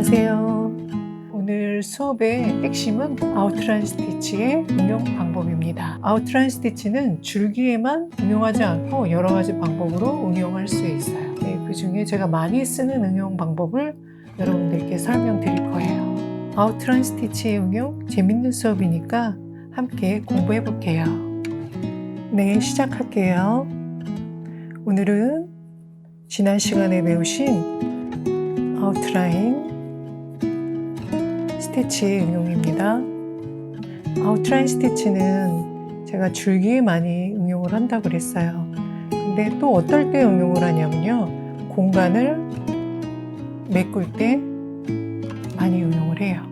안녕하세요. 오늘 수업의 핵심은 아웃라인 스티치의 응용 방법입니다. 아웃라인 스티치는 줄기에만 응용하지 않고 여러 가지 방법으로 응용할 수 있어요. 네, 그 중에 제가 많이 쓰는 응용 방법을 여러분들께 설명드릴 거예요. 아웃라인 스티치의 응용 재밌는 수업이니까 함께 공부해 볼게요. 네, 시작할게요. 오늘은 지난 시간에 배우신 아웃라인 스티치 응용입니다. 아웃라인 스티치는 제가 줄기에 많이 응용을 한다고 그랬어요. 근데 또 어떨 때 응용을 하냐면요. 공간을 메꿀 때 많이 응용을 해요.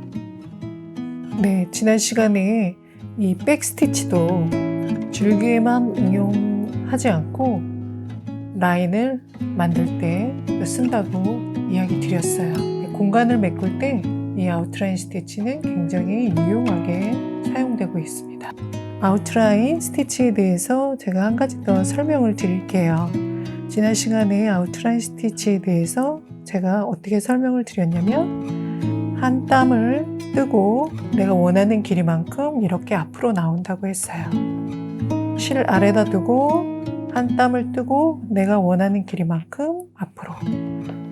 네, 지난 시간에 이 백스티치도 줄기에만 응용하지 않고 라인을 만들 때 쓴다고 이야기 드렸어요. 공간을 메꿀 때 이 아웃라인 스티치는 굉장히 유용하게 사용되고 있습니다. 아웃라인 스티치에 대해서 제가 한 가지 더 설명을 드릴게요. 지난 시간에 아웃라인 스티치에 대해서 제가 어떻게 설명을 드렸냐면 한 땀을 뜨고 내가 원하는 길이만큼 이렇게 앞으로 나온다고 했어요. 실 아래다 두고 한 땀을 뜨고 내가 원하는 길이만큼 앞으로.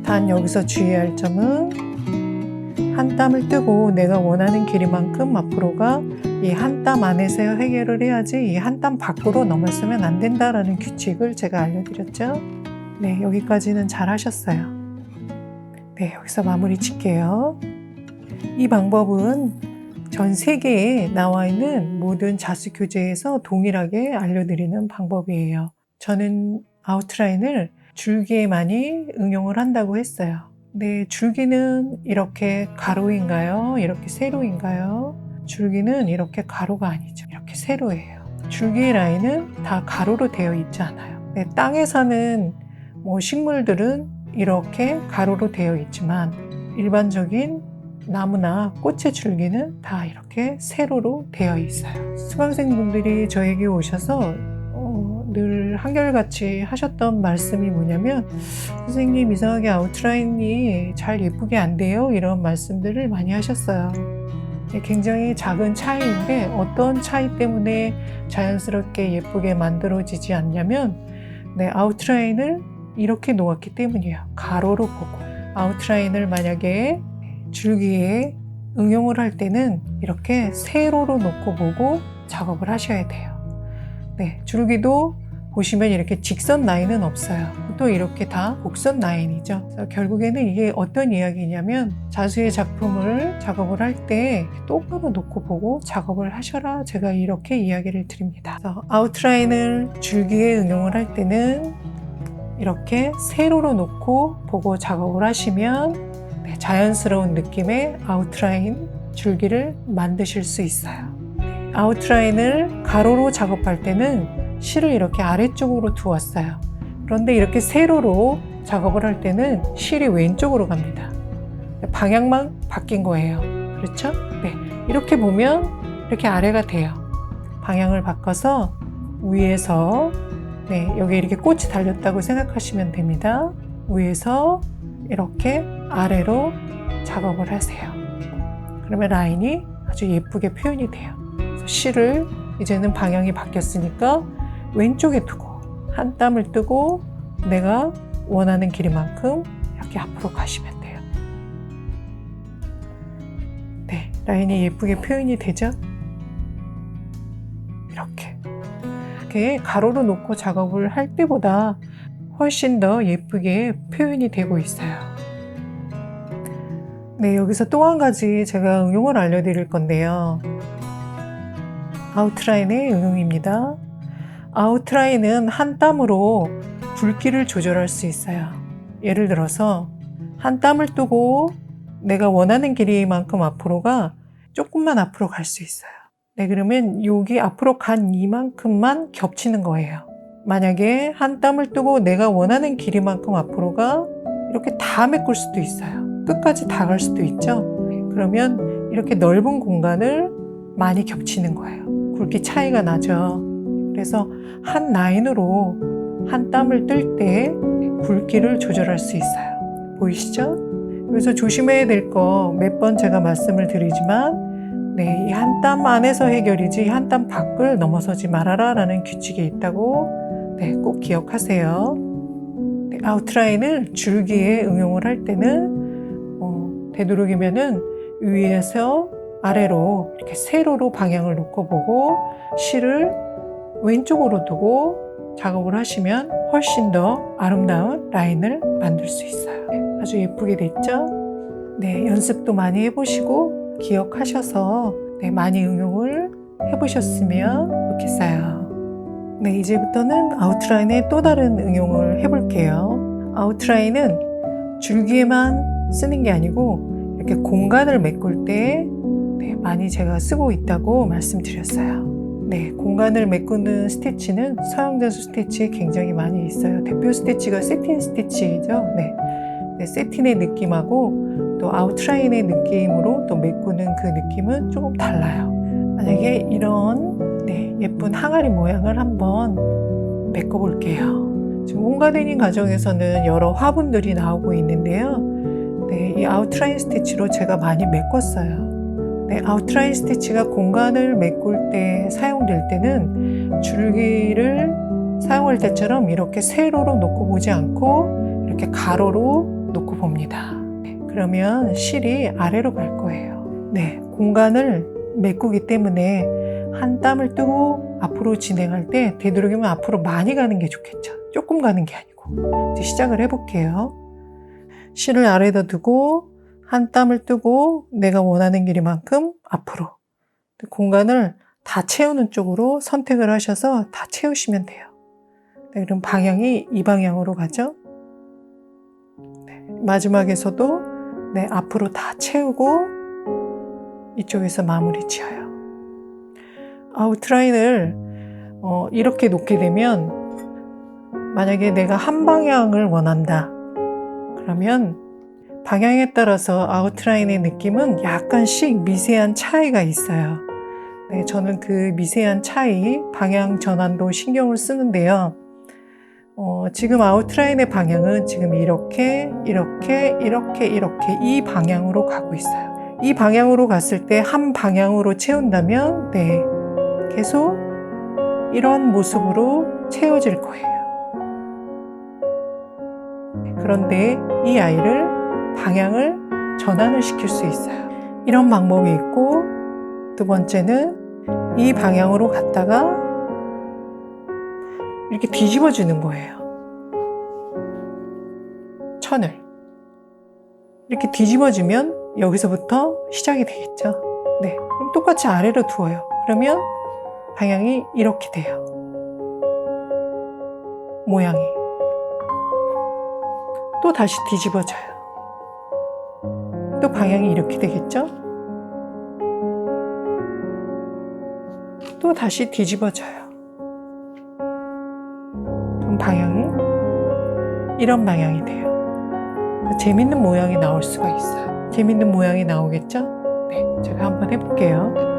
단 여기서 주의할 점은 한 땀을 뜨고 내가 원하는 길이만큼 앞으로 가 이 한 땀 안에서 해결을 해야지 이 한 땀 밖으로 넘었으면 안 된다라는 규칙을 제가 알려드렸죠. 네, 여기까지는 잘 하셨어요. 네, 여기서 마무리 짓게요. 이 방법은 전 세계에 나와 있는 모든 자수 교재에서 동일하게 알려드리는 방법이에요. 저는 아웃라인을 줄기에 많이 응용을 한다고 했어요. 네, 줄기는 이렇게 가로인가요? 이렇게 세로인가요? 줄기는 이렇게 가로가 아니죠. 이렇게 세로예요. 줄기의 라인은 다 가로로 되어 있지 않아요. 네, 땅에 사는 뭐 식물들은 이렇게 가로로 되어 있지만 일반적인 나무나 꽃의 줄기는 다 이렇게 세로로 되어 있어요. 수강생분들이 저에게 오셔서 어, 늘 한결같이 하셨던 말씀이 뭐냐면 선생님 이상하게 아웃라인이 잘 예쁘게 안 돼요 이런 말씀들을 많이 하셨어요. 네, 굉장히 작은 차이인데 어떤 차이 때문에 자연스럽게 예쁘게 만들어지지 않냐면 네, 아웃라인을 이렇게 놓았기 때문이에요. 가로로 보고 아웃라인을 만약에 줄기에 응용을 할 때는 이렇게 세로로 놓고 보고 작업을 하셔야 돼요. 네, 줄기도 보시면 이렇게 직선 라인은 없어요. 또 이렇게 다 곡선 라인이죠. 결국에는 이게 어떤 이야기냐면 자수의 작품을 작업을 할 때 똑바로 놓고 보고 작업을 하셔라 제가 이렇게 이야기를 드립니다. 아웃라인을 줄기에 응용을 할 때는 이렇게 세로로 놓고 보고 작업을 하시면 네, 자연스러운 느낌의 아웃라인 줄기를 만드실 수 있어요. 아웃라인을 가로로 작업할 때는 실을 이렇게 아래쪽으로 두었어요. 그런데 이렇게 세로로 작업을 할 때는 실이 왼쪽으로 갑니다. 방향만 바뀐 거예요. 그렇죠? 네. 이렇게 보면 이렇게 아래가 돼요. 방향을 바꿔서 위에서 네, 여기 이렇게 꽃이 달렸다고 생각하시면 됩니다. 위에서 이렇게 아래로 작업을 하세요. 그러면 라인이 아주 예쁘게 표현이 돼요. 실을 이제는 방향이 바뀌었으니까 왼쪽에 두고 한 땀을 뜨고 내가 원하는 길이만큼 이렇게 앞으로 가시면 돼요. 네, 라인이 예쁘게 표현이 되죠? 이렇게. 이렇게 가로로 놓고 작업을 할 때보다 훨씬 더 예쁘게 표현이 되고 있어요. 네, 여기서 또 한 가지 제가 응용을 알려드릴 건데요. 아웃라인의 응용입니다. 아웃라인은 한 땀으로 굵기를 조절할 수 있어요. 예를 들어서 한 땀을 뜨고 내가 원하는 길이만큼 앞으로가 조금만 앞으로 갈 수 있어요. 네, 그러면 여기 앞으로 간 이만큼만 겹치는 거예요. 만약에 한 땀을 뜨고 내가 원하는 길이만큼 앞으로가 이렇게 다 메꿀 수도 있어요. 끝까지 다 갈 수도 있죠. 그러면 이렇게 넓은 공간을 많이 겹치는 거예요. 굵기 차이가 나죠. 그래서 한 라인으로 한 땀을 뜰 때 굵기를 조절할 수 있어요. 보이시죠? 그래서 조심해야 될 거 몇 번 제가 말씀을 드리지만 네, 이 한 땀 안에서 해결이지 한 땀 밖을 넘어서지 말아라 라는 규칙이 있다고 네, 꼭 기억하세요. 네, 아웃라인을 줄기에 응용을 할 때는 어, 되도록이면은 위에서 아래로 이렇게 세로로 방향을 놓고 보고 실을 왼쪽으로 두고 작업을 하시면 훨씬 더 아름다운 라인을 만들 수 있어요. 네, 아주 예쁘게 됐죠? 네, 연습도 많이 해보시고 기억하셔서 네, 많이 응용을 해보셨으면 좋겠어요. 네, 이제부터는 아웃라인의 또 다른 응용을 해볼게요. 아웃라인은 줄기에만 쓰는 게 아니고 이렇게 공간을 메꿀 때 네, 많이 제가 쓰고 있다고 말씀드렸어요. 네, 공간을 메꾸는 스티치는 서양전수 스티치에 굉장히 많이 있어요. 대표 스티치가 세틴 스티치죠. 네. 네, 세틴의 느낌하고 또 아웃라인의 느낌으로 또 메꾸는 그 느낌은 조금 달라요. 만약에 이런 네, 예쁜 항아리 모양을 한번 메꿔 볼게요. 지금 홈가데닝 과정에서는 여러 화분들이 나오고 있는데요. 네, 이 아웃라인 스티치로 제가 많이 메꿨어요. 네, 아웃라인 스티치가 공간을 메꿀 때 사용될 때는 줄기를 사용할 때처럼 이렇게 세로로 놓고 보지 않고 이렇게 가로로 놓고 봅니다. 네, 그러면 실이 아래로 갈 거예요. 네, 공간을 메꾸기 때문에 한 땀을 뜨고 앞으로 진행할 때 되도록이면 앞으로 많이 가는 게 좋겠죠. 조금 가는 게 아니고. 이제 시작을 해볼게요. 실을 아래에다 두고 한 땀을 뜨고 내가 원하는 길이만큼 앞으로 공간을 다 채우는 쪽으로 선택을 하셔서 다 채우시면 돼요. 네, 그럼 방향이 이 방향으로 가죠. 네, 마지막에서도 네, 앞으로 다 채우고 이쪽에서 마무리 지어요. 아웃라인을 어, 이렇게 놓게 되면 만약에 내가 한 방향을 원한다. 그러면 방향에 따라서 아웃라인의 느낌은 약간씩 미세한 차이가 있어요. 네, 저는 그 미세한 차이, 방향 전환도 신경을 쓰는데요. 어, 지금 아웃라인의 방향은 지금 이렇게, 이렇게, 이렇게, 이렇게 이 방향으로 가고 있어요. 이 방향으로 갔을 때 한 방향으로 채운다면, 네, 계속 이런 모습으로 채워질 거예요. 그런데 이 아이를 방향을 전환을 시킬 수 있어요. 이런 방법이 있고, 두 번째는 이 방향으로 갔다가 이렇게 뒤집어 주는 거예요. 천을. 이렇게 뒤집어 주면 여기서부터 시작이 되겠죠. 네. 그럼 똑같이 아래로 두어요. 그러면 방향이 이렇게 돼요. 모양이. 또 다시 뒤집어져요. 또 방향이 이렇게 되겠죠? 또 다시 뒤집어져요. 그럼 방향이 이런 방향이 돼요. 재밌는 모양이 나올 수가 있어요. 재밌는 모양이 나오겠죠? 네, 제가 한번 해볼게요.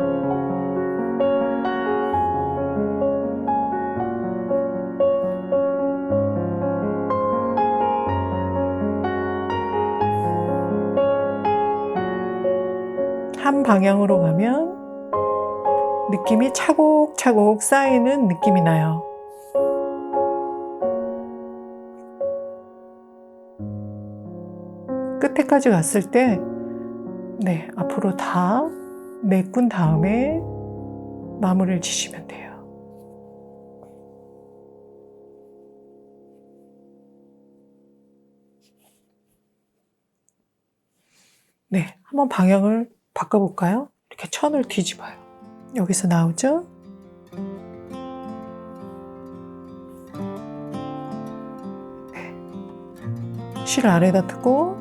한 방향으로 가면 느낌이 차곡차곡 쌓이는 느낌이 나요. 끝에까지 갔을 때, 네, 앞으로 다 메꾼 다음에 마무리를 지시면 돼요. 네, 한번 방향을 바꿔볼까요? 이렇게 천을 뒤집어요. 여기서 나오죠? 네. 실 아래다 두고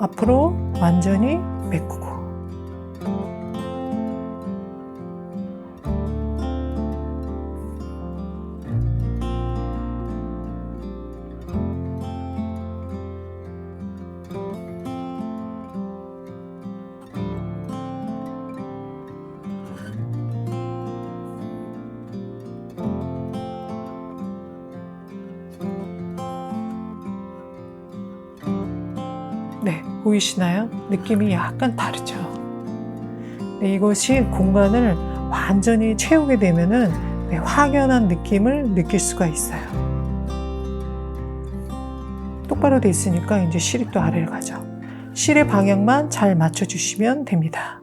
앞으로 완전히 메꾸고 보이시나요? 느낌이 약간 다르죠. 네, 이것이 공간을 완전히 채우게 되면은 네, 확연한 느낌을 느낄 수가 있어요. 똑바로 돼 있으니까 이제 또 아래를 가죠. 실의 방향만 잘 맞춰주시면 됩니다.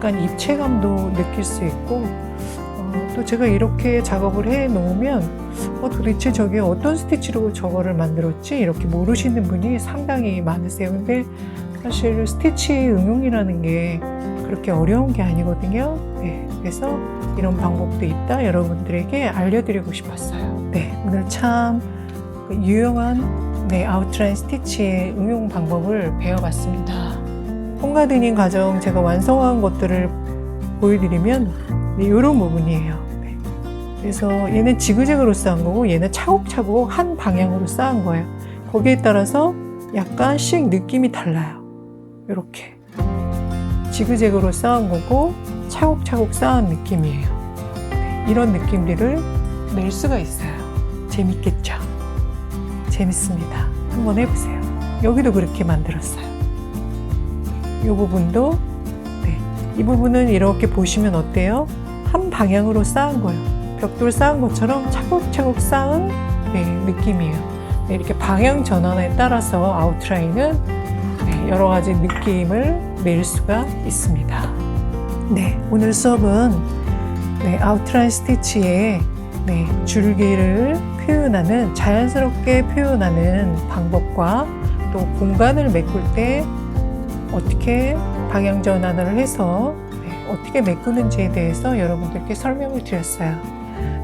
약간 입체감도 느낄 수 있고 어, 또 제가 이렇게 작업을 해 놓으면 어, 도대체 저게 어떤 스티치로 저거를 만들었지 이렇게 모르시는 분이 상당히 많으세요. 근데 사실 스티치 응용이라는 게 그렇게 어려운 게 아니거든요. 네, 그래서 이런 방법도 있다 여러분들에게 알려드리고 싶었어요. 네, 오늘 참 유용한 네, 아웃라인 스티치의 응용 방법을 배워봤습니다. 홈가드닝 과정 제가 완성한 것들을 보여드리면 네, 이런 부분이에요. 네. 그래서 얘는 지그재그로 쌓은 거고 얘는 차곡차곡 한 방향으로 쌓은 거예요. 거기에 따라서 약간씩 느낌이 달라요. 이렇게 지그재그로 쌓은 거고 차곡차곡 쌓은 느낌이에요. 네, 이런 느낌들을 낼 수가 있어요. 재밌겠죠? 재밌습니다. 한번 해보세요. 여기도 그렇게 만들었어요. 이 부분도 네, 이 부분은 이렇게 보시면 어때요? 한 방향으로 쌓은 거예요. 벽돌 쌓은 것처럼 차곡차곡 쌓은 네, 느낌이에요. 네, 이렇게 방향 전환에 따라서 아웃라인은 네, 여러 가지 느낌을 낼 수가 있습니다. 네, 오늘 수업은 네, 아웃라인 스티치의 네, 줄기를 표현하는 자연스럽게 표현하는 방법과 또 공간을 메꿀 때 어떻게 방향 전환을 해서 네, 어떻게 메꾸는지에 대해서 여러분들께 설명을 드렸어요.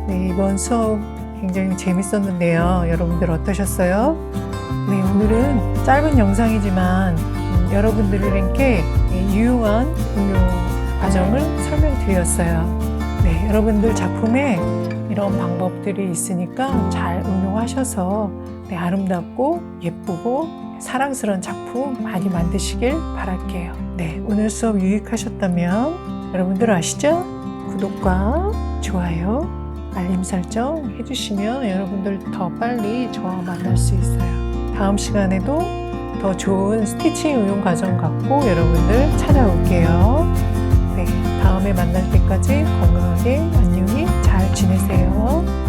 네, 이번 수업 굉장히 재밌었는데요. 여러분들 어떠셨어요? 네, 오늘은 짧은 영상이지만 음, 여러분들에게 네, 유용한 응용 과정을 설명드렸어요. 네, 여러분들 작품에 이런 방법들이 있으니까 잘 응용하셔서 네, 아름답고 예쁘고 사랑스러운 작품 많이 만드시길 바랄게요. 네, 오늘 수업 유익하셨다면 여러분들 아시죠? 구독과 좋아요, 알림 설정 해주시면 여러분들 더 빨리 저와 만날 수 있어요. 다음 시간에도 더 좋은 스티칭 응용 과정 갖고 여러분들 찾아올게요. 네, 다음에 만날 때까지 건강하게 안녕히 잘 지내세요.